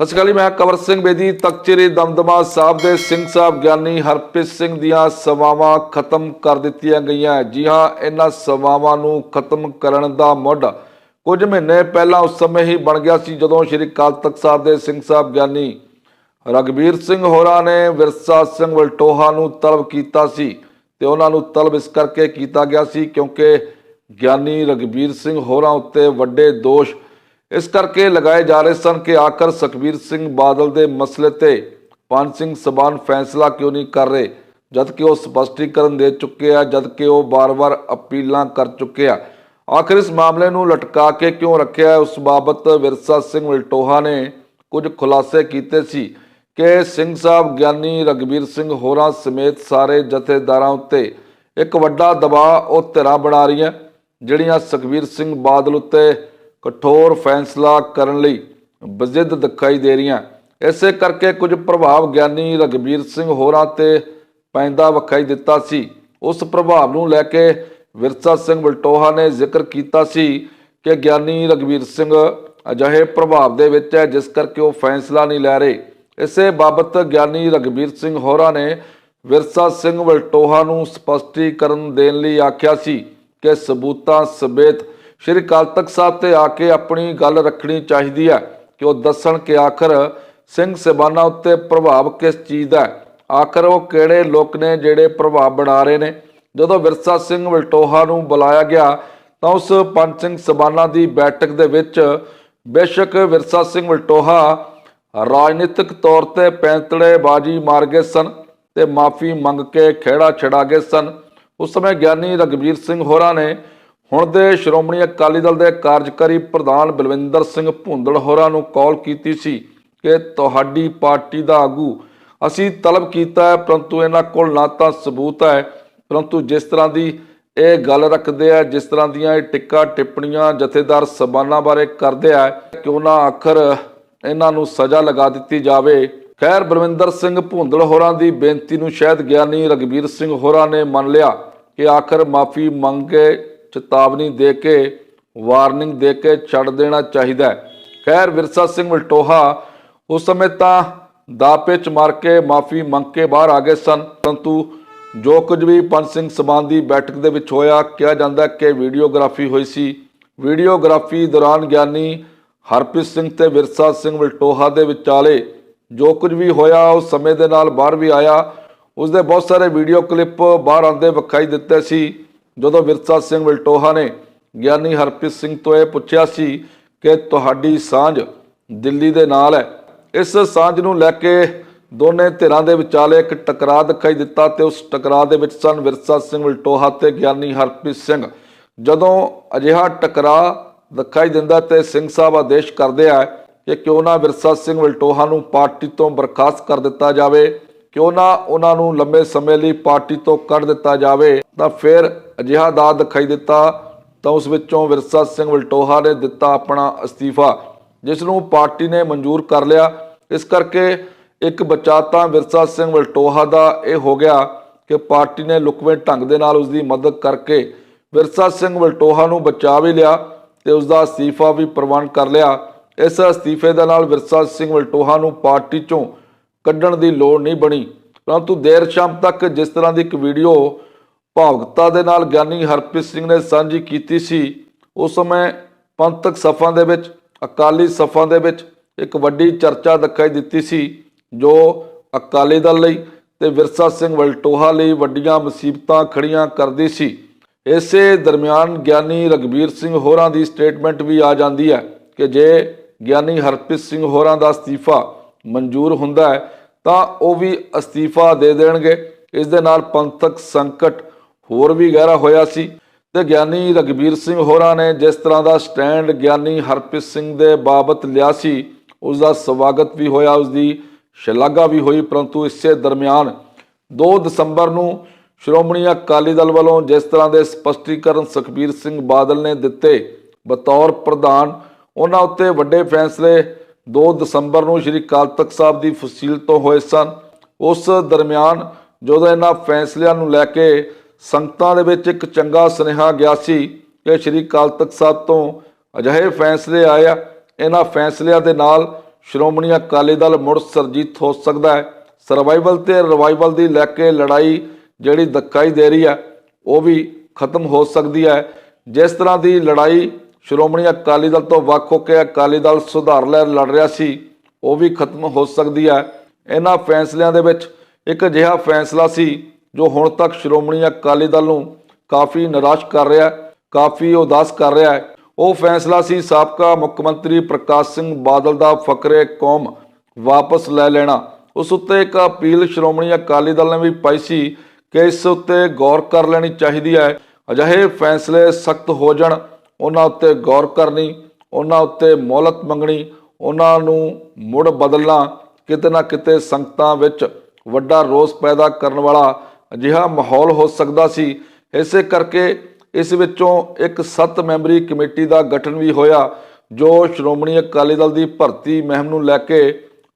ਸਤਿ ਸ਼੍ਰੀ ਅਕਾਲ ਜੀ, ਮੈਂ ਕਵਰ ਸਿੰਘ ਬੇਦੀ ਤਖਤਰੇ ਦਮਦਮਾ ਸਾਹਿਬ ਦੇ ਸਿੰਘ ਸਾਹਿਬ ਗਿਆਨੀ ਹਰਪ੍ਰੀਤ ਸਿੰਘ ਦੀਆਂ ਸੇਵਾਵਾਂ ਖਤਮ ਕਰ ਦਿੱਤੀਆਂ ਗਈਆਂ। ਜੀ ਹਾਂ ਇਹਨਾਂ ਸੇਵਾਵਾਂ ਨੂੰ ਖਤਮ ਕਰਨ ਦਾ ਮੁੱਢ ਕੁਝ ਮਹੀਨੇ ਪਹਿਲਾਂ ਉਸ ਸਮੇਂ ਹੀ ਬਣ ਗਿਆ ਸੀ ਜਦੋਂ ਸ੍ਰੀ ਅਕਾਲ ਤਖਤ ਸਾਹਿਬ ਦੇ ਸਿੰਘ ਸਾਹਿਬ ਗਿਆਨੀ ਰਗਵੀਰ ਸਿੰਘ ਹੋਰਾਂ ਨੇ ਵਿਰਸਾ ਸਿੰਘ ਵਲਟੋਹਾ ਨੂੰ ਤਲਬ ਕੀਤਾ ਸੀ ਤੇ ਉਹਨਾਂ ਨੂੰ ਤਲਬ ਇਸ ਕਰਕੇ ਕੀਤਾ ਗਿਆ ਸੀ ਕਿਉਂਕਿ ਗਿਆਨੀ ਰਗਵੀਰ ਸਿੰਘ ਹੋਰਾਂ ਉੱਤੇ ਵੱਡੇ ਦੋਸ਼ ਇਸ ਕਰਕੇ ਲਗਾਏ ਜਾ ਰਹੇ ਸਨ ਕਿ ਆਖਰ ਸੁਖਬੀਰ ਸਿੰਘ ਬਾਦਲ ਦੇ ਮਸਲੇ ਤੇ ਪਾਨ ਸਿੰਘ ਸਬਾਨ ਫੈਸਲਾ ਕਿਉਂ ਨਹੀਂ ਕਰ ਰਹੇ? ਜਦ ਕਿ ਉਹ ਸਪਸ਼ਟੀਕਰਨ ਦੇ ਚੁੱਕੇ ਆ ਜਦ ਕਿ ਉਹ ਬਾਰ-ਬਾਰ ਅਪੀਲਾਂ ਕਰ ਚੁੱਕੇ ਆ। ਆਖਰ ਇਸ ਮਾਮਲੇ ਨੂੰ ਲਟਕਾ ਕੇ ਕਿਉਂ ਰੱਖਿਆ? ਉਸ ਬਾਬਤ ਵਿਰਸਾ ਸਿੰਘ ਵਲਟੋਹਾ ਨੇ ਕੁਝ ਖੁਲਾਸੇ ਕੀਤੇ ਸੀ ਕਿ ਸਿੰਘ ਸਾਹਿਬ ਗਿਆਨੀ ਰਗਵੀਰ ਸਿੰਘ ਹੋਰਾਂ ਸਮੇਤ ਸਾਰੇ ਜਥੇਦਾਰਾਂ ਉੱਤੇ ਇੱਕ ਵੱਡਾ ਦਬਾਅ ਉਹ ਧਿਰਾਂ ਬਣਾ ਰਹੀਆਂ, ਜਿਹੜੀਆਂ ਸੁਖਬੀਰ ਸਿੰਘ ਬਾਦਲ ਉੱਤੇ ਕਠੋਰ ਫੈਸਲਾ ਕਰਨ ਲਈ ਬਜ਼ਿੱਦ ਦਿਖਾਈ ਦੇ ਰਹੀਆਂ। ਇਸੇ ਕਰਕੇ ਕੁਝ ਪ੍ਰਭਾਵ ਗਿਆਨੀ ਰਗਵੀਰ ਸਿੰਘ ਹੋਰਾਂ ਤੇ ਪੈਂਦਾ ਵਿਖਾਈ ਦਿੱਤਾ ਸੀ। ਉਸ ਪ੍ਰਭਾਵ ਨੂੰ ਲੈ ਕੇ ਵਿਰਸਾ ਸਿੰਘ ਵਲਟੋਹਾ ਨੇ ਜ਼ਿਕਰ ਕੀਤਾ ਸੀ ਕਿ ਗਿਆਨੀ ਰਗਵੀਰ ਸਿੰਘ ਅਜਿਹੇ ਪ੍ਰਭਾਵ ਦੇ ਵਿੱਚ ਹੈ ਜਿਸ ਕਰਕੇ ਉਹ ਫੈਸਲਾ ਨਹੀਂ ਲੈ ਰਹੇ। ਇਸੇ ਬਾਬਤ ਗਿਆਨੀ ਰਗਵੀਰ ਸਿੰਘ ਹੋਰਾਂ ਨੇ ਵਿਰਸਾ ਸਿੰਘ ਵਲਟੋਹਾ ਨੂੰ ਸਪਸ਼ਟੀਕਰਨ ਦੇਣ ਲਈ ਆਖਿਆ ਸੀ ਕਿ ਸਬੂਤਾਂ ਸਮੇਤ ਸ਼੍ਰੀ ਅਕਾਲ ਤਖਤ ਸਾਹਿਬ ਤੇ ਆ ਕੇ ਆਪਣੀ ਗੱਲ ਰੱਖਣੀ ਚਾਹੀਦੀ ਹੈ ਕਿ ਉਹ ਦੱਸਣ ਕਿ ਆਖਰ ਸਿੰਘ ਸਬਾਨਾ ਉੱਤੇ ਪ੍ਰਭਾਵ ਕਿਸ ਚੀਜ਼ ਦਾ ਆਖਰ ਉਹ ਕਿਹੜੇ ਲੋਕ ਨੇ ਜਿਹੜੇ ਪ੍ਰਭਾਵ ਬਣਾ ਰਹੇ ਨੇ? ਜਦੋਂ ਵਿਰਸਾ ਸਿੰਘ ਵਲਟੋਹਾ ਨੂੰ ਬੁਲਾਇਆ ਗਿਆ ਤਾਂ ਉਸ ਪੰਜ ਸਿੰਘ ਸਬਾਨਾ ਦੀ ਬੈਠਕ ਦੇ ਵਿੱਚ ਬੇਸ਼ੱਕ ਵਿਰਸਾ ਸਿੰਘ ਵਲਟੋਹਾ ਰਾਜਨੀਤਿਕ ਤੌਰ ਤੇ ਪੈਂਤੜੇ ਬਾਜੀ ਮਾਰ ਗਏ ਸਨ ਤੇ ਮਾਫੀ ਮੰਗ ਕੇ ਖੇੜਾ ਛਡਾ ਗਏ ਸਨ। ਉਸ ਸਮੇਂ ਗਿਆਨੀ ਰਗਵੀਰ ਸਿੰਘ ਹੋਰਾਂ ਨੇ ਹੁਣ ਦੇ ਸ਼੍ਰੋਮਣੀ ਅਕਾਲੀ ਦਲ ਦੇ ਕਾਰਜਕਾਰੀ ਪ੍ਰਧਾਨ ਬਲਵਿੰਦਰ ਸਿੰਘ ਭੁੰਦੜ ਹੋਰਾਂ ਨੂੰ ਕਾਲ ਕੀਤੀ ਸੀ ਕਿ ਤੁਹਾਡੀ ਪਾਰਟੀ ਦਾ ਆਗੂ ਅਸੀਂ ਤਲਬ ਕੀਤਾ ਹੈ, ਪਰੰਤੂ ਇਹਨਾਂ ਕੋਲ ਨਾ ਤਾਂ ਸਬੂਤ ਹੈ, ਪਰੰਤੂ ਜਿਸ ਤਰ੍ਹਾਂ ਦੀ ਇਹ ਗੱਲ ਰੱਖਦੇ ਆ, ਜਿਸ ਤਰ੍ਹਾਂ ਦੀਆਂ ਇਹ ਟਿੱਕਾ ਟਿੱਪਣੀਆਂ ਜਥੇਦਾਰ ਸਬਾਨਾ ਬਾਰੇ ਕਰਦੇ ਆ, ਕਿਉਂ ਨਾ ਆਖਰ ਇਹਨਾਂ ਨੂੰ ਸਜ਼ਾ ਲਗਾ ਦਿੱਤੀ ਜਾਵੇ। ਖੈਰ, ਬਲਵਿੰਦਰ ਸਿੰਘ ਭੁੰਦੜ ਹੋਰਾਂ ਦੀ ਬੇਨਤੀ ਨੂੰ ਸ਼ਾਇਦ ਗਿਆਨੀ ਰਗਵੀਰ ਸਿੰਘ ਹੋਰਾਂ ਨੇ ਮੰਨ ਲਿਆ ਕਿ ਆਖਰ ਮਾਫੀ ਮੰਗ ਕੇ ਚੇਤਾਵਨੀ ਦੇ ਕੇ, ਵਾਰਨਿੰਗ ਦੇ ਕੇ ਛੱਡ ਦੇਣਾ ਚਾਹੀਦਾ ਹੈ। ਖੈਰ, ਵਿਰਸਾ ਸਿੰਘ ਵਲਟੋਹਾ ਉਸ ਸਮੇਂ ਤਾਂ ਦਾਪੇ ਚ ਮਾਰ ਕੇ ਮਾਫੀ ਮੰਗ ਕੇ ਬਾਹਰ ਆ ਗਏ ਸਨ, ਪਰੰਤੂ ਜੋ ਕੁਝ ਵੀ ਪੰਜ ਸਿੰਘ ਸਮਾਨ ਦੀ ਬੈਠਕ ਦੇ ਵਿੱਚ ਹੋਇਆ, ਕਿਹਾ ਜਾਂਦਾ ਕਿ ਵੀਡੀਓਗ੍ਰਾਫੀ ਹੋਈ ਸੀ। ਵੀਡੀਓਗ੍ਰਾਫੀ ਦੌਰਾਨ ਗਿਆਨੀ ਹਰਪ੍ਰੀਤ ਸਿੰਘ ਤੇ ਵਿਰਸਾ ਸਿੰਘ ਵਲਟੋਹਾ ਦੇ ਵਿਚਾਲੇ ਜੋ ਕੁਝ ਵੀ ਹੋਇਆ, ਉਸ ਸਮੇਂ ਦੇ ਨਾਲ ਬਾਹਰ ਵੀ ਆਇਆ। ਉਸ ਦੇ ਬਹੁਤ ਸਾਰੇ ਵੀਡੀਓ ਕਲਿੱਪ ਬਾਹਰ ਆਉਂਦੇ ਵਿਖਾਈ ਦਿੱਤੇ ਸੀ। ਜਦੋਂ ਵਿਰਸਾ ਸਿੰਘ ਵਲਟੋਹਾ ਨੇ ਗਿਆਨੀ ਹਰਪ੍ਰੀਤ ਸਿੰਘ ਤੋਂ ਇਹ ਪੁੱਛਿਆ ਸੀ ਕਿ ਤੁਹਾਡੀ ਸਾਂਝ ਦਿੱਲੀ ਦੇ ਨਾਲ ਹੈ, ਇਸ ਸਾਂਝ ਨੂੰ ਲੈ ਕੇ ਦੋਨੇ ਧਿਰਾਂ ਦੇ ਵਿਚਾਲੇ ਇੱਕ ਟਕਰਾਅ ਦਿਖਾਈ ਦਿੱਤਾ ਤੇ ਉਸ ਟਕਰਾਅ ਦੇ ਵਿੱਚ ਸਨ ਵਿਰਸਾ ਸਿੰਘ ਵਲਟੋਹਾ ਤੇ ਗਿਆਨੀ ਹਰਪ੍ਰੀਤ ਸਿੰਘ। ਜਦੋਂ ਅਜਿਹਾ ਟਕਰਾਅ ਦਿਖਾਈ ਦਿੰਦਾ ਤੇ ਸਿੰਘ ਸਾਹਿਬ ਆਦੇਸ਼ ਕਰਦੇ ਆ ਕਿ ਕਿਉਂ ਨਾ ਵਿਰਸਾ ਸਿੰਘ ਵਲਟੋਹਾ ਨੂੰ ਪਾਰਟੀ ਤੋਂ ਬਰਖਾਸਤ ਕਰ ਦਿੱਤਾ ਜਾਵੇ ਕਿਉਂ ਨਾ ਉਹਨਾਂ ਨੂੰ ਲੰਬੇ ਸਮੇਂ ਲਈ ਪਾਰਟੀ ਤੋਂ ਕੱਢ ਦਿੱਤਾ ਜਾਵੇ, ਤਾਂ ਫਿਰ ਅਜਿਹਾ ਦਾ ਦਿਖਾਈ ਦਿੱਤਾ, ਤਾਂ ਉਸ ਵਿੱਚੋਂ ਵਿਰਸਾ ਸਿੰਘ ਵਲਟੋਹਾ ਨੇ ਦਿੱਤਾ ਆਪਣਾ ਅਸਤੀਫਾ, ਜਿਸ ਨੂੰ ਪਾਰਟੀ ਨੇ ਮਨਜ਼ੂਰ ਕਰ ਲਿਆ। ਇਸ ਕਰਕੇ ਇੱਕ ਬਚਾ ਤਾਂ ਵਿਰਸਾ ਸਿੰਘ ਵਲਟੋਹਾ ਦਾ ਇਹ ਹੋ ਗਿਆ ਕਿ ਪਾਰਟੀ ਨੇ ਲੁਕਵੇਂ ਢੰਗ ਦੇ ਨਾਲ ਉਸ ਦੀ ਮਦਦ ਕਰਕੇ ਵਿਰਸਾ ਸਿੰਘ ਵਲਟੋਹਾ ਨੂੰ ਬਚਾ ਵੀ ਲਿਆ ਤੇ ਉਸ ਦਾ ਅਸਤੀਫਾ ਵੀ ਪ੍ਰਵਾਨ ਕਰ ਲਿਆ। ਇਸ ਅਸਤੀਫੇ ਦੇ ਨਾਲ ਵਿਰਸਾ ਸਿੰਘ ਵਲਟੋਹਾ ਨੂੰ ਪਾਰਟੀ ਚੋਂ ਕੱਢਣ ਦੀ ਲੋੜ ਨਹੀਂ ਬਣੀ। ਪਰੰਤੂ ਦੇਰ ਸ਼ਾਮ ਤੱਕ ਜਿਸ ਤਰ੍ਹਾਂ ਦੀ ਇੱਕ ਵੀਡੀਓ ਭਾਵਕਤਾ ਦੇ ਨਾਲ ਗਿਆਨੀ ਹਰਪ੍ਰੀਤ ਸਿੰਘ ਨੇ ਸਾਂਝੀ ਕੀਤੀ ਸੀ, ਉਸ ਸਮੇਂ ਪੰਥਕ ਸਫਾਂ ਦੇ ਵਿੱਚ, ਅਕਾਲੀ ਸਫਾਂ ਦੇ ਵਿੱਚ ਇੱਕ ਵੱਡੀ ਚਰਚਾ ਦਿਖਾਈ ਦਿੱਤੀ ਸੀ, ਜੋ ਅਕਾਲੀ ਦਲ ਲਈ ਤੇ ਵਿਰਸਾ ਸਿੰਘ ਵਲਟੋਹਾ ਲਈ ਵੱਡੀਆਂ ਮੁਸੀਬਤਾਂ ਖੜੀਆਂ ਕਰਦੀ ਸੀ। ਇਸੇ ਦਰਮਿਆਨ ਗਿਆਨੀ ਰਗਵੀਰ ਸਿੰਘ ਹੋਰਾਂ ਦੀ ਸਟੇਟਮੈਂਟ ਵੀ ਆ ਜਾਂਦੀ ਹੈ ਕਿ ਜੇ ਗਿਆਨੀ ਹਰਪ੍ਰੀਤ ਸਿੰਘ ਹੋਰਾਂ ਦਾ ਅਸਤੀਫਾ ਮਨਜ਼ੂਰ ਹੁੰਦਾ ਹੈ, ਤਾਂ ਉਹ ਵੀ ਅਸਤੀਫਾ ਦੇ ਦੇਣਗੇ। ਇਸ ਦੇ ਨਾਲ ਪੰਥਕ ਸੰਕਟ ਹੋਰ ਵੀ ਗਹਿਰਾ ਹੋਇਆ ਸੀ ਤੇ ਗਿਆਨੀ ਰਗਵੀਰ ਸਿੰਘ ਹੋਰਾਂ ਨੇ ਜਿਸ ਤਰ੍ਹਾਂ ਦਾ ਸਟੈਂਡ ਗਿਆਨੀ ਹਰਪ੍ਰੀਤ ਸਿੰਘ ਦੇ ਬਾਬਤ ਲਿਆ ਸੀ, ਉਸ ਦਾ ਸਵਾਗਤ ਵੀ ਹੋਇਆ, ਉਸ ਦੀ ਸ਼ਲਾਘਾ ਵੀ ਹੋਈ। ਪਰੰਤੂ ਇਸੇ ਦਰਮਿਆਨ 2 ਦਸੰਬਰ ਨੂੰ ਸ਼੍ਰੋਮਣੀ ਅਕਾਲੀ ਦਲ ਵੱਲੋਂ ਜਿਸ ਤਰ੍ਹਾਂ ਦੇ ਸਪਸ਼ਟੀਕਰਨ ਸੁਖਬੀਰ ਸਿੰਘ ਬਾਦਲ ਨੇ ਦਿੱਤੇ ਬਤੌਰ ਪ੍ਰਧਾਨ, ਉਹਨਾਂ ਉੱਤੇ ਵੱਡੇ ਫੈਸਲੇ 2 ਦਸੰਬਰ ਨੂੰ ਸ਼੍ਰੀ ਅਕਾਲ ਤਖਤ ਸਾਹਿਬ ਦੀ ਫਸੀਲ ਤੋਂ ਹੋਏ ਸਨ। ਉਸ ਦਰਮਿਆਨ ਜਦੋਂ ਇਹਨਾਂ ਫੈਸਲਿਆਂ ਨੂੰ ਲੈ ਕੇ ਸੰਗਤਾਂ ਦੇ ਵਿੱਚ ਇੱਕ ਚੰਗਾ ਸੁਨੇਹਾ ਗਿਆ ਸੀ ਕਿ ਸ਼੍ਰੀ ਅਕਾਲ ਤਖਤ ਸਾਹਿਬ ਤੋਂ ਅਜਿਹੇ ਫੈਸਲੇ ਆਏ ਆ, ਇਹਨਾਂ ਫੈਸਲਿਆਂ ਦੇ ਨਾਲ ਸ਼੍ਰੋਮਣੀ ਅਕਾਲੀ ਦਲ ਮੁੜ ਸਰਜੀਤ ਹੋ ਸਕਦਾ ਹੈ। ਸਰਵਾਈਵਲ ਤੇ ਰਿਵਾਈਵਲ ਦੀ ਲੈ ਕੇ ਲੜਾਈ ਜਿਹੜੀ ਦਿਖਾਈ ਦੇ ਰਹੀ ਹੈ ਉਹ ਵੀ ਖਤਮ ਹੋ ਸਕਦੀ ਹੈ। ਜਿਸ ਤਰ੍ਹਾਂ ਦੀ ਲੜਾਈ ਸ਼੍ਰੋਮਣੀ ਅਕਾਲੀ ਦਲ ਤੋਂ ਵੱਖ ਹੋ ਕੇ ਅਕਾਲੀ ਦਲ ਸੁਧਾਰ ਲੈ ਲੜ ਰਿਹਾ ਸੀ, ਉਹ ਵੀ ਖਤਮ ਹੋ ਸਕਦੀ ਹੈ। ਇਹਨਾਂ ਫੈਸਲਿਆਂ ਦੇ ਵਿੱਚ ਇੱਕ ਅਜਿਹਾ ਫੈਸਲਾ ਸੀ, ਜੋ ਹੁਣ ਤੱਕ ਸ਼੍ਰੋਮਣੀ ਅਕਾਲੀ ਦਲ ਨੂੰ ਕਾਫੀ ਨਿਰਾਸ਼ ਕਰ ਰਿਹਾ ਹੈ ਕਾਫੀ ਉਦਾਸ ਕਰ ਰਿਹਾ ਹੈ। ਉਹ ਫੈਸਲਾ ਸੀ, ਸਾਬਕਾ ਮੁੱਖ ਮੰਤਰੀ ਪ੍ਰਕਾਸ਼ ਸਿੰਘ ਬਾਦਲ ਦਾ ਫਕਰੇ ਕੌਮ ਵਾਪਸ ਲੈ ਲੈਣਾ। ਉਸ ਉੱਤੇ ਇੱਕ ਅਪੀਲ ਸ਼੍ਰੋਮਣੀ ਅਕਾਲੀ ਦਲ ਨੇ ਵੀ ਪਾਈ ਸੀ ਕਿ ਇਸ ਉੱਤੇ ਗੌਰ ਕਰ ਲੈਣੀ ਚਾਹੀਦੀ ਹੈ। ਅਜਿਹੇ ਫੈਸਲੇ ਸਖਤ ਹੋ ਜਾਣ। ਉਹਨਾਂ ਉੱਤੇ ਗੌਰ ਕਰਨੀ, ਉਹਨਾਂ ਉੱਤੇ ਮੌਲਤ ਮੰਗਣੀ, ਉਹਨਾਂ ਨੂੰ ਮੁੜ ਬਦਲਣਾ, ਕਿਤੇ ਨਾ ਕਿਤੇ ਸੰਗਤਾਂ ਵਿੱਚ ਵੱਡਾ ਰੋਸ ਪੈਦਾ ਕਰਨ ਵਾਲਾ ਅਜਿਹਾ ਮਾਹੌਲ ਹੋ ਸਕਦਾ ਸੀ। ਇਸੇ ਕਰਕੇ ਇਸ ਵਿੱਚੋਂ ਇੱਕ 7 ਮੈਂਬਰੀ ਕਮੇਟੀ ਦਾ ਗਠਨ ਵੀ ਹੋਇਆ, ਜੋ ਸ਼੍ਰੋਮਣੀ ਅਕਾਲੀ ਦਲ ਦੀ ਭਰਤੀ ਮਹਿਮ ਨੂੰ ਲੈ ਕੇ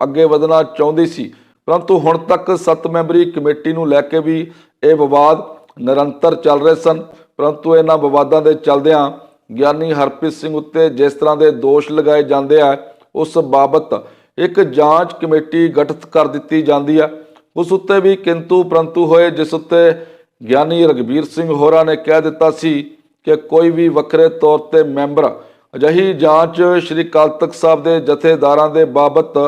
ਅੱਗੇ ਵਧਣਾ ਚਾਹੁੰਦੀ ਸੀ। ਪਰੰਤੂ ਹੁਣ ਤੱਕ 7 ਮੈਂਬਰੀ ਕਮੇਟੀ ਨੂੰ ਲੈ ਕੇ ਵੀ ਇਹ ਵਿਵਾਦ ਨਿਰੰਤਰ ਚੱਲ ਰਹੇ ਸਨ। ਪਰੰਤੂ ਇਹਨਾਂ ਵਿਵਾਦਾਂ ਦੇ ਚੱਲਦਿਆਂ ਗਿਆਨੀ ਹਰਪ੍ਰੀਤ ਸਿੰਘ ਉੱਤੇ ਜਿਸ ਤਰ੍ਹਾਂ ਦੇ ਦੋਸ਼ ਲਗਾਏ ਜਾਂਦੇ ਆ, ਉਸ ਬਾਬਤ ਇੱਕ ਜਾਂਚ ਕਮੇਟੀ ਗਠਿਤ ਕਰ ਦਿੱਤੀ ਜਾਂਦੀ ਆ। ਉਸ ਉੱਤੇ ਵੀ ਕਿੰਤੂ ਪਰੰਤੂ ਹੋਏ, ਜਿਸ ਉੱਤੇ ਗਿਆਨੀ ਰਗਵੀਰ ਸਿੰਘ ਹੋਰਾਂ ਨੇ ਕਹਿ ਦਿੱਤਾ ਸੀ ਕਿ ਕੋਈ ਵੀ ਵੱਖਰੇ ਤੌਰ ਤੇ ਮੈਂਬਰ, ਅਜਿਹੀ ਜਾਂਚ ਸ਼੍ਰੀ ਅਕਾਲ ਤਖਤ ਸਾਹਿਬ ਦੇ ਜਥੇਦਾਰਾਂ ਦੇ ਬਾਬਤ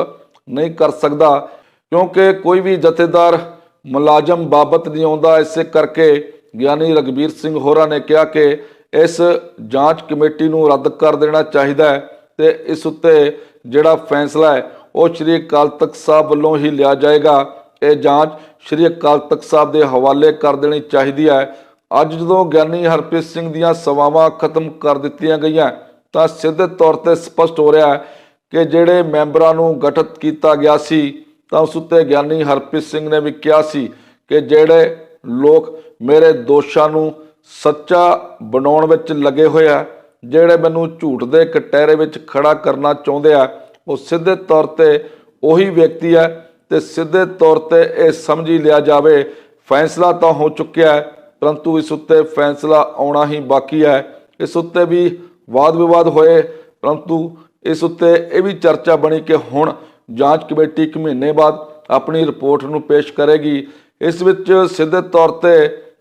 ਨਹੀਂ ਕਰ ਸਕਦਾ, ਕਿਉਂਕਿ ਕੋਈ ਵੀ ਜਥੇਦਾਰ ਮੁਲਾਜ਼ਮ ਬਾਬਤ ਨਹੀਂ ਆਉਂਦਾ। ਇਸੇ ਕਰਕੇ ਗਿਆਨੀ ਰਗਵੀਰ ਸਿੰਘ ਹੋਰਾਂ ਨੇ ਕਿਹਾ ਕਿ ਇਸ ਜਾਂਚ ਕਮੇਟੀ ਨੂੰ ਰੱਦ ਕਰ ਦੇਣਾ ਚਾਹੀਦਾ ਹੈ ਤੇ ਇਸ ਉੱਤੇ ਜਿਹੜਾ ਫੈਸਲਾ ਹੈ, ਉਹ ਸ਼੍ਰੀ ਅਕਾਲ ਤਖਤ ਸਾਹਿਬ ਵੱਲੋਂ ਹੀ ਲਿਆ ਜਾਏਗਾ। ਇਹ ਜਾਂਚ ਸ਼੍ਰੀ ਅਕਾਲ ਤਖਤ ਸਾਹਿਬ ਦੇ ਹਵਾਲੇ ਕਰ ਦੇਣੀ ਚਾਹੀਦੀ ਹੈ। ਅੱਜ ਜਦੋਂ ਗਿਆਨੀ ਹਰਪ੍ਰੀਤ ਸਿੰਘ ਦੀਆਂ ਸੇਵਾਵਾਂ ਖਤਮ ਕਰ ਦਿੱਤੀਆਂ ਗਈਆਂ, ਤਾਂ ਸਿੱਧੇ ਤੌਰ ਤੇ ਸਪਸ਼ਟ ਹੋ ਰਿਹਾ ਹੈ ਕਿ ਜਿਹੜੇ ਮੈਂਬਰਾਂ ਨੂੰ ਗਠਿਤ ਕੀਤਾ ਗਿਆ ਸੀ, ਤਾਂ ਉਸ ਉੱਤੇ ਗਿਆਨੀ ਹਰਪ੍ਰੀਤ ਸਿੰਘ ਨੇ ਵੀ ਕਿਹਾ ਸੀ ਕਿ ਜਿਹੜੇ ਲੋਕ ਮੇਰੇ ਦੋਸ਼ਾਂ ਨੂੰ ਸੱਚਾ ਬਣਾਉਣ ਵਿੱਚ ਲੱਗੇ ਹੋਏ ਆ, ਜਿਹੜੇ ਮੈਨੂੰ ਝੂਠ ਦੇ ਕਟਹਿਰੇ ਵਿੱਚ ਖੜਾ ਕਰਨਾ ਚਾਹੁੰਦੇ ਆ, ਉਹ ਸਿੱਧੇ ਤੌਰ ਤੇ ਉਹੀ ਵਿਅਕਤੀ ਹੈ ਤੇ ਸਿੱਧੇ ਤੌਰ ਤੇ ਇਹ ਸਮਝੀ ਲਿਆ ਜਾਵੇ, ਫੈਸਲਾ ਤਾਂ ਹੋ ਚੁੱਕਿਆ ਹੈ, ਪਰੰਤੂ ਇਸ ਉੱਤੇ ਫੈਸਲਾ ਆਉਣਾ ਹੀ ਬਾਕੀ ਹੈ। ਇਸ ਉੱਤੇ ਵੀ ਵਾਦ ਵਿਵਾਦ ਹੋਏ, ਪਰੰਤੂ ਇਸ ਉੱਤੇ ਇਹ ਵੀ ਚਰਚਾ ਬਣੀ ਕਿ ਹੁਣ ਜਾਂਚ ਕਮੇਟੀ ਇੱਕ ਮਹੀਨੇ ਬਾਅਦ ਆਪਣੀ ਰਿਪੋਰਟ ਨੂੰ ਪੇਸ਼ ਕਰੇਗੀ। ਇਸ ਵਿੱਚ ਸਿੱਧੇ ਤੌਰ ਤੇ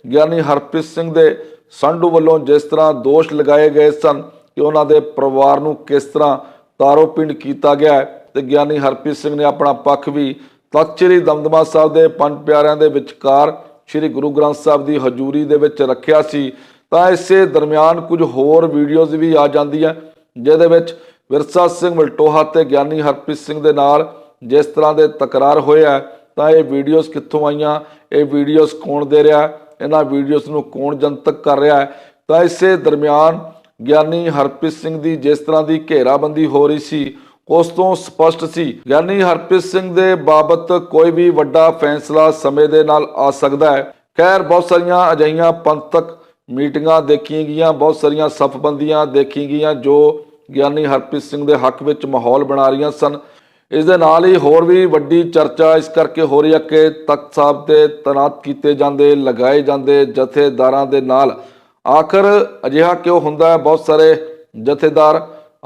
ਗਿਆਨੀ ਹਰਪ੍ਰੀਤ ਸਿੰਘ ਦੇ ਸੰਡੂ ਵੱਲੋਂ ਜਿਸ ਤਰ੍ਹਾਂ ਦੋਸ਼ ਲਗਾਏ ਗਏ ਸਨ ਕਿ ਉਹਨਾਂ ਦੇ ਪਰਿਵਾਰ ਨੂੰ ਕਿਸ ਤਰ੍ਹਾਂ ਤਾਰੋਪਿੰਡ ਕੀਤਾ ਗਿਆ ਹੈ, ਤੇ ਗਿਆਨੀ ਹਰਪ੍ਰੀਤ ਸਿੰਘ ਨੇ ਆਪਣਾ ਪੱਖ ਵੀ ਤਖ਼ਤ ਸ੍ਰੀ ਦਮਦਮਾ ਸਾਹਿਬ ਦੇ ਪੰਜ ਪਿਆਰਿਆਂ ਦੇ ਵਿਚਕਾਰ ਸ੍ਰੀ ਗੁਰੂ ਗ੍ਰੰਥ ਸਾਹਿਬ ਦੀ ਹਜ਼ੂਰੀ ਦੇ ਵਿੱਚ ਰੱਖਿਆ ਸੀ। ਤਾਂ ਇਸੇ ਦਰਮਿਆਨ ਕੁਝ ਹੋਰ ਵੀਡੀਓਜ਼ ਵੀ ਆ ਜਾਂਦੀਆਂ, ਜਿਹਦੇ ਵਿੱਚ ਵਿਰਸਾ ਸਿੰਘ ਮਲਟੋਹਾ ਤੇ ਗਿਆਨੀ ਹਰਪ੍ਰੀਤ ਸਿੰਘ ਦੇ ਨਾਲ ਜਿਸ ਤਰ੍ਹਾਂ ਦੇ ਤਕਰਾਰ ਹੋਇਆ ਤਾਂ ਇਹ ਵੀਡੀਓਜ਼ ਕਿੱਥੋਂ ਆਈਆਂ, ਇਹ ਵੀਡੀਓਜ਼ ਕੌਣ ਦੇ ਰਿਹਾ ਇਹਨਾਂ ਵੀਡੀਓਜ਼ ਨੂੰ ਕੌਣ ਜਨਤਕ ਕਰ ਰਿਹਾ ਹੈ? ਤਾਂ ਇਸੇ ਦਰਮਿਆਨ ਗਿਆਨੀ ਹਰਪ੍ਰੀਤ ਸਿੰਘ ਦੀ ਜਿਸ ਤਰ੍ਹਾਂ ਦੀ ਘੇਰਾਬੰਦੀ ਹੋ ਰਹੀ ਸੀ, ਉਸ ਤੋਂ ਸਪਸ਼ਟ ਸੀ, ਗਿਆਨੀ ਹਰਪ੍ਰੀਤ ਸਿੰਘ ਦੇ ਬਾਬਤ ਕੋਈ ਵੀ ਵੱਡਾ ਫੈਸਲਾ ਸਮੇਂ ਦੇ ਨਾਲ ਆ ਸਕਦਾ ਹੈ। ਖੈਰ, ਬਹੁਤ ਸਾਰੀਆਂ ਅਜਿਹੀਆਂ ਪੰਥਕ ਮੀਟਿੰਗਾਂ ਦੇਖੀਆਂ ਗਈਆਂ, ਬਹੁਤ ਸਾਰੀਆਂ ਸਫਬੰਦੀਆਂ ਦੇਖੀਆਂ ਗਈਆਂ, ਜੋ ਗਿਆਨੀ ਹਰਪ੍ਰੀਤ ਸਿੰਘ ਦੇ ਹੱਕ ਵਿੱਚ ਮਾਹੌਲ ਬਣਾ ਰਹੀਆਂ ਸਨ। ਇਸ ਦੇ ਨਾਲ ਹੀ ਹੋਰ ਵੀ ਵੱਡੀ ਚਰਚਾ ਇਸ ਕਰਕੇ ਹੋ ਰਹੀ ਹੈ ਕਿ ਤਖਤ ਸਾਹਿਬ ਤੇ ਤਨਾਤ ਕੀਤੇ ਜਾਂਦੇ, ਲਗਾਏ ਜਾਂਦੇ ਜਥੇਦਾਰਾਂ ਦੇ ਨਾਲ। ਆਖਰ ਅਜਿਹਾ ਕਿਉਂ ਹੁੰਦਾ ਹੈ? ਬਹੁਤ ਸਾਰੇ ਜਥੇਦਾਰ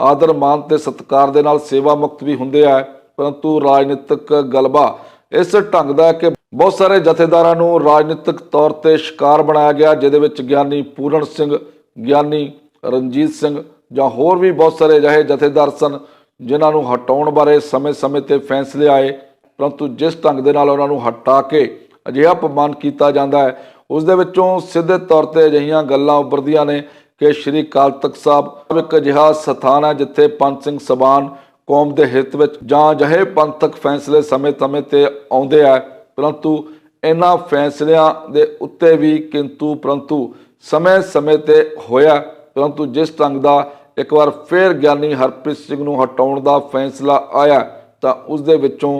ਆਦਰ ਮਾਨ ਤੇ ਸਤਿਕਾਰ ਦੇ ਨਾਲ ਸੇਵਾ ਮੁਕਤ ਵੀ ਹੁੰਦੇ ਆ, ਪਰੰਤੂ ਰਾਜਨੀਤਿਕ ਗਲਬਾ ਇਸ ਢੰਗ ਦਾ ਹੈ ਕਿ ਬਹੁਤ ਸਾਰੇ ਜਥੇਦਾਰਾਂ ਨੂੰ ਰਾਜਨੀਤਿਕ ਤੌਰ ਤੇ ਸ਼ਿਕਾਰ ਬਣਾਇਆ ਗਿਆ, ਜਿਹਦੇ ਵਿੱਚ ਗਿਆਨੀ ਪੂਰਨ ਸਿੰਘ, ਗਿਆਨੀ ਰਣਜੀਤ ਸਿੰਘ ਜਾਂ ਹੋਰ ਵੀ ਬਹੁਤ ਸਾਰੇ ਅਜਿਹੇ ਜਥੇਦਾਰ ਸਨ ਜਿਨ੍ਹਾਂ ਨੂੰ ਹਟਾਉਣ ਬਾਰੇ ਸਮੇਂ-ਸਮੇਂ ਤੇ ਫੈਸਲੇ ਆਏ, ਪਰੰਤੂ ਜਿਸ ਢੰਗ ਦੇ ਨਾਲ ਉਹਨਾਂ ਨੂੰ ਹਟਾ ਕੇ ਅਜਿਹਾ ਅਪਮਾਨ ਕੀਤਾ ਜਾਂਦਾ ਹੈ, ਉਸ ਦੇ ਵਿੱਚੋਂ ਸਿੱਧੇ ਤੌਰ ਤੇ ਅਜਿਹੀਆਂ ਗੱਲਾਂ ਉੱਭਰਦੀਆਂ ਨੇ ਕਿ ਸ਼੍ਰੀ ਅਕਾਲ ਤਖਤ ਸਾਹਿਬ ਇੱਕ ਅਜਿਹਾ ਸਥਾਨ ਹੈ ਜਿੱਥੇ ਪੰਜ ਸਿੰਘ ਸਬਾਨ ਕੌਮ ਦੇ ਹਿੱਤ ਵਿੱਚ ਜਾਂ ਅਜਿਹੇ ਪੰਥਕ ਫੈਸਲੇ ਸਮੇਂ-ਸਮੇਂ ਤੇ ਆਉਂਦੇ ਆ, ਪਰੰਤੂ ਇਹਨਾਂ ਫੈਸਲਿਆਂ ਦੇ ਉੱਤੇ ਵੀ ਕਿੰਤੂ ਪਰੰਤੂ ਸਮੇਂ-ਸਮੇਂ ਤੇ ਹੋਇਆ, ਪਰੰਤੂ ਜਿਸ ਢੰਗ ਦਾ ਇੱਕ ਵਾਰ ਫੇਰ ਗਿਆਨੀ ਹਰਪ੍ਰੀਤ ਸਿੰਘ ਨੂੰ ਹਟਾਉਣ ਦਾ ਫੈਸਲਾ ਆਇਆ ਤਾਂ ਉਸ ਦੇ ਵਿੱਚੋਂ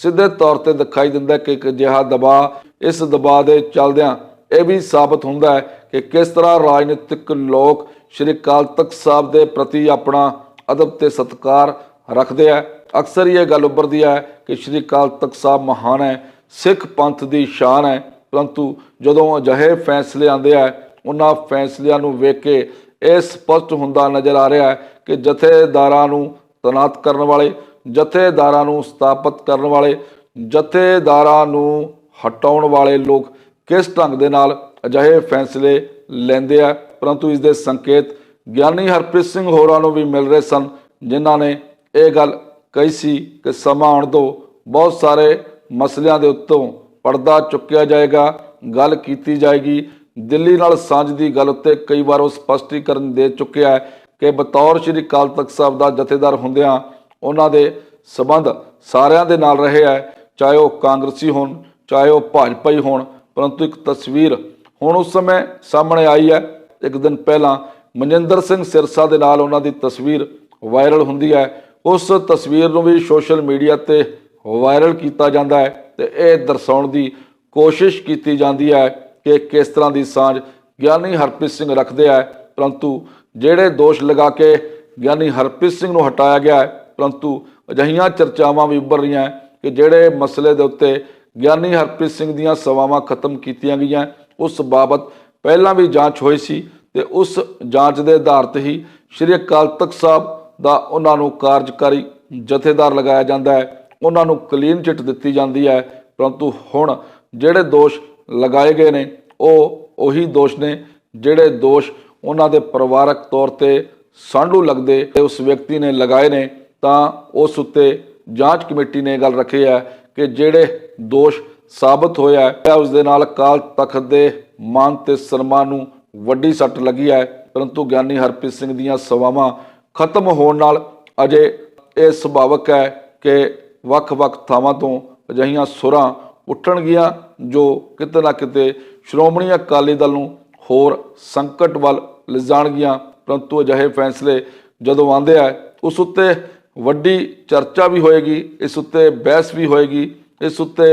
ਸਿੱਧੇ ਤੌਰ ਤੇ ਦਿਖਾਈ ਦਿੰਦਾ ਕਿ ਇੱਕ ਅਜਿਹਾ ਦਬਾਅ ਇਸ ਦਬਾਅ ਦੇ ਚੱਲਦਿਆਂ ਇਹ ਵੀ ਸਾਬਤ ਹੁੰਦਾ ਹੈ ਕਿ ਕਿਸ ਤਰ੍ਹਾਂ ਰਾਜਨੀਤਿਕ ਲੋਕ ਸ਼੍ਰੀ ਕਾਲ ਤਖਤ ਸਾਹਿਬ ਦੇ ਪ੍ਰਤੀ ਆਪਣਾ ਅਦਬ ਤੇ ਸਤਿਕਾਰ ਰੱਖਦੇ ਆ। ਅਕਸਰ ਹੀ ਇਹ ਗੱਲ ਉੱਭਰਦੀ ਹੈ ਕਿ ਸ਼੍ਰੀ ਕਾਲ ਤਖਤ ਸਾਹਿਬ ਮਹਾਨ ਹੈ, ਸਿੱਖ ਪੰਥ ਦੀ ਸ਼ਾਨ ਹੈ, ਪਰੰਤੂ ਜਦੋਂ ਅਜਿਹੇ ਫੈਸਲੇ ਆਉਂਦੇ ਆ, ਉਹਨਾਂ ਫੈਸਲਿਆਂ ਨੂੰ ਵੇਖ ਕੇ ਇਹ ਸਪਸ਼ਟ ਹੁੰਦਾ ਨਜ਼ਰ ਆ ਰਿਹਾ ਹੈ ਕਿ ਜਥੇਦਾਰਾਂ ਨੂੰ ਤਨਾਤ ਕਰਨ ਵਾਲੇ, ਜਥੇਦਾਰਾਂ ਨੂੰ ਸਥਾਪਿਤ ਕਰਨ ਵਾਲੇ, ਜਥੇਦਾਰਾਂ ਨੂੰ ਹਟਾਉਣ ਵਾਲੇ ਲੋਕ ਕਿਸ ਢੰਗ ਦੇ ਨਾਲ ਅਜਿਹੇ ਫੈਸਲੇ ਲੈਂਦੇ ਆ? ਪਰੰਤੂ ਇਸ ਦੇ ਸੰਕੇਤ ਗਿਆਨੀ ਹਰਪ੍ਰੀਤ ਸਿੰਘ ਹੋਰਾਂ ਨੂੰ ਵੀ ਮਿਲ ਰਹੇ ਸਨ, ਜਿਨ੍ਹਾਂ ਨੇ ਇਹ ਗੱਲ ਕਹੀ ਸੀ ਕਿ ਸਮਾਂ ਆਉਣ ਤੋਂ ਬਹੁਤ ਸਾਰੇ ਮਸਲਿਆਂ ਦੇ ਉੱਤੋਂ ਪਰਦਾ ਚੁੱਕਿਆ ਜਾਏਗਾ, ਗੱਲ ਕੀਤੀ ਜਾਏਗੀ। ਦਿੱਲੀ ਨਾਲ ਸਾਂਝ ਦੀ ਗੱਲ ਉੱਤੇ ਕਈ ਵਾਰ ਉਹ ਸਪਸ਼ਟੀਕਰਨ ਦੇ ਚੁੱਕਿਆ ਹੈ ਕਿ ਬਤੌਰ ਸ੍ਰੀ ਅਕਾਲ ਤਖਤ ਸਾਹਿਬ ਦਾ ਜਥੇਦਾਰ ਹੁੰਦਿਆਂ ਉਹਨਾਂ ਦੇ ਸਬੰਧ ਸਾਰਿਆਂ ਦੇ ਨਾਲ ਰਹੇ ਹੈ ਚਾਹੇ ਉਹ ਕਾਂਗਰਸੀ ਹੋਣ, ਚਾਹੇ ਉਹ ਭਾਜਪਾਈ ਹੋਣ, ਪਰੰਤੂ ਇੱਕ ਤਸਵੀਰ ਹੁਣ ਉਸ ਸਮੇਂ ਸਾਹਮਣੇ ਆਈ ਹੈ। ਇੱਕ ਦਿਨ ਪਹਿਲਾਂ ਮਨਜਿੰਦਰ ਸਿੰਘ ਸਿਰਸਾ ਦੇ ਨਾਲ ਉਹਨਾਂ ਦੀ ਤਸਵੀਰ ਵਾਇਰਲ ਹੁੰਦੀ ਹੈ। ਉਸ ਤਸਵੀਰ ਨੂੰ ਵੀ ਸੋਸ਼ਲ ਮੀਡੀਆ ਤੇ ਵਾਇਰਲ ਕੀਤਾ ਜਾਂਦਾ ਹੈ ਤੇ ਇਹ ਦਰਸਾਉਣ ਦੀ ਕੋਸ਼ਿਸ਼ ਕੀਤੀ ਜਾਂਦੀ ਹੈ ਕਿ ਕਿਸ ਤਰ੍ਹਾਂ ਦੀ ਸਾਂਝ ਗਿਆਨੀ ਹਰਪ੍ਰੀਤ ਸਿੰਘ ਰੱਖਦੇ ਆ। ਪਰੰਤੂ ਜਿਹੜੇ ਦੋਸ਼ ਲਗਾ ਕੇ ਗਿਆਨੀ ਹਰਪ੍ਰੀਤ ਸਿੰਘ ਨੂੰ ਹਟਾਇਆ ਗਿਆ ਹੈ, ਪਰੰਤੂ ਅਜਿਹੀਆਂ ਚਰਚਾਵਾਂ ਵੀ ਉੱਭਰ ਰਹੀਆਂ ਕਿ ਜਿਹੜੇ ਮਸਲੇ ਦੇ ਉੱਤੇ ਗਿਆਨੀ ਹਰਪ੍ਰੀਤ ਸਿੰਘ ਦੀਆਂ ਸੇਵਾਵਾਂ ਖਤਮ ਕੀਤੀਆਂ ਗਈਆਂ, ਉਸ ਬਾਬਤ ਪਹਿਲਾਂ ਵੀ ਜਾਂਚ ਹੋਈ ਸੀ ਤੇ ਉਸ ਜਾਂਚ ਦੇ ਆਧਾਰ ਤੇ ਹੀ ਸ਼੍ਰੀ ਅਕਾਲ ਤਖਤ ਸਾਹਿਬ ਦਾ ਉਹਨਾਂ ਨੂੰ ਕਾਰਜਕਾਰੀ ਜਥੇਦਾਰ ਲਗਾਇਆ ਜਾਂਦਾ ਹੈ। ਉਹਨਾਂ ਨੂੰ ਕਲੀਨ ਚਿੱਟ ਦਿੱਤੀ ਜਾਂਦੀ ਹੈ। ਪਰੰਤੂ ਹੁਣ ਜਿਹੜੇ ਦੋਸ਼ ਲਗਾਏ ਗਏ ਨੇ। ਉਹ ਉਹੀ ਦੋਸ਼ ਨੇ ਜਿਹੜੇ ਦੋਸ਼ ਉਹਨਾਂ ਦੇ ਪਰਿਵਾਰਕ ਤੌਰ ਤੇ ਸਾਂਢੂ ਲੱਗਦੇ ਤੇ ਉਸ ਵਿਅਕਤੀ ਨੇ ਲਗਾਏ ਨੇ। ਤਾਂ ਉਸ ਉੱਤੇ ਜਾਂਚ ਕਮੇਟੀ ਨੇ ਗੱਲ ਰੱਖੀ ਹੈ ਕਿ ਜਿਹੜੇ ਦੋਸ਼ ਸਾਬਤ ਹੋਇਆ ਹੈ, ਉਸ ਦੇ ਨਾਲ ਕਾਲ ਤਖਤ ਦੇ ਮਾਨ ਤੇ ਸਨਮਾਨ ਨੂੰ ਵੱਡੀ ਸੱਟ ਲੱਗੀ ਹੈ। ਪਰੰਤੂ ਗਿਆਨੀ ਹਰਪ੍ਰੀਤ ਸਿੰਘ ਦੀਆਂ ਸੇਵਾਵਾਂ ਖਤਮ ਹੋਣ ਨਾਲ ਅਜੇ ਇਹ ਸੁਭਾਵਕ ਹੈ ਕਿ ਵੱਖ-ਵੱਖ ਥਾਵਾਂ ਤੋਂ ਅਜਿਹੀਆਂ ਸੁਰਾਂ ਉੱਠਣਗੀਆਂ ਜੋ ਕਿਤੇ ਨਾ ਕਿਤੇ ਸ਼੍ਰੋਮਣੀ ਅਕਾਲੀ ਦਲ ਨੂੰ ਹੋਰ ਸੰਕਟ ਵੱਲ ਲਿਜਾਣਗੀਆਂ ਪਰੰਤੂ ਅਜਿਹੇ ਫੈਸਲੇ ਜਦੋਂ ਆਉਂਦੇ ਆ, ਉਸ ਉੱਤੇ ਵੱਡੀ ਚਰਚਾ ਵੀ ਹੋਏਗੀ, ਇਸ ਉੱਤੇ ਬਹਿਸ ਵੀ ਹੋਏਗੀ, ਇਸ ਉੱਤੇ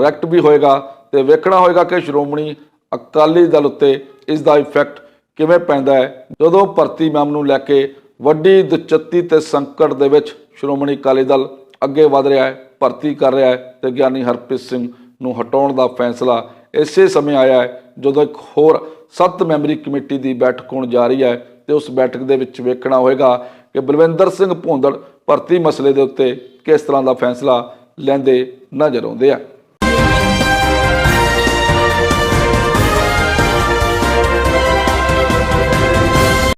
ਰੈਕਟ ਵੀ ਹੋਏਗਾ ਤੇ ਵੇਖਣਾ ਹੋਏਗਾ ਕਿ ਸ਼੍ਰੋਮਣੀ ਅਕਾਲੀ ਦਲ ਉੱਤੇ ਇਸ ਦਾ ਇਫੈਕਟ ਕਿਵੇਂ ਪੈਂਦਾ ਹੈ। ਜਦੋਂ ਭਰਤੀ ਮਾਮ ਨੂੰ ਲੈ ਕੇ ਵੱਡੀ ਦੁਚੱਤੀ ਤੇ ਸੰਕਟ ਦੇ ਵਿੱਚ ਸ਼੍ਰੋਮਣੀ ਅਕਾਲੀ ਦਲ ਅੱਗੇ ਵਧ ਰਿਹਾ ਹੈ, ਭਰਤੀ ਕਰ ਰਿਹਾ ਹੈ ਤੇ ਗਿਆਨੀ ਹਰਪ੍ਰੀਤ ਸਿੰਘ ਨੂੰ ਹਟਾਉਣ ਦਾ ਫੈਸਲਾ ਇਸੇ ਸਮੇਂ ਆਇਆ ਹੈ, ਜਦੋਂ ਇੱਕ ਹੋਰ ਸੱਤ ਮੈਂਬਰੀ ਕਮੇਟੀ ਦੀ ਬੈਠਕ ਹੋਣ ਜਾ ਰਹੀ ਹੈ ਤੇ ਉਸ ਬੈਠਕ ਦੇ ਵਿੱਚ ਵੇਖਣਾ ਹੋਏਗਾ ਕਿ ਬਲਵਿੰਦਰ ਸਿੰਘ ਭੋਂਦੜ ਭਰਤੀ ਮਸਲੇ ਦੇ ਉੱਤੇ ਕਿਸ ਤਰ੍ਹਾਂ ਦਾ ਫੈਸਲਾ ਲੈਂਦੇ ਨਜ਼ਰ ਆਉਂਦੇ ਆ।